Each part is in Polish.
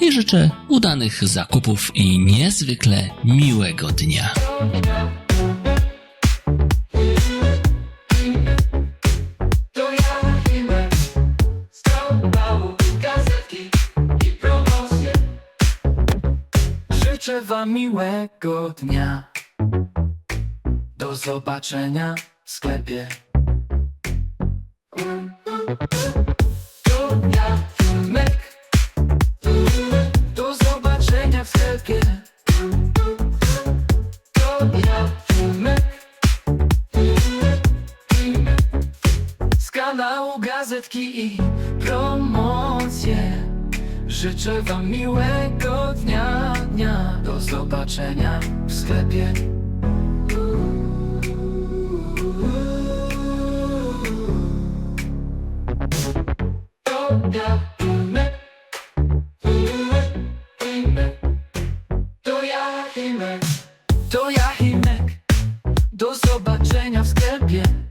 i życzę udanych zakupów i niezwykle miłego dnia. Życzę wam miłego dnia. Do zobaczenia w sklepie. Kanału Gazetki i Promocje. Życzę wam miłego dnia, dnia. Do zobaczenia w sklepie. To ja Himek. To. Do zobaczenia w sklepie.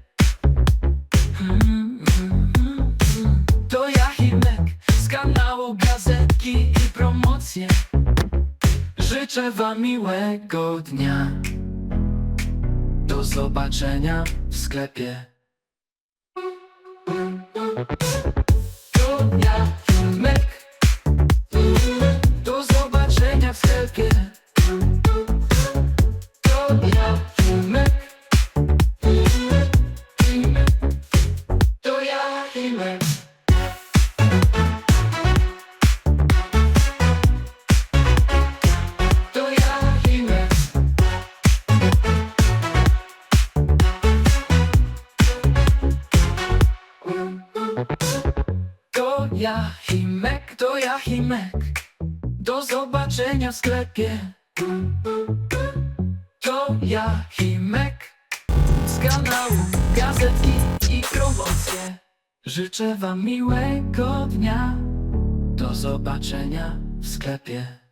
Życzę wam miłego dnia. Do zobaczenia w sklepie. To ja Himek, to ja Himek. Do zobaczenia w sklepie. To ja Himek z kanału Gazetki i Promocje. Życzę wam miłego dnia. Do zobaczenia w sklepie.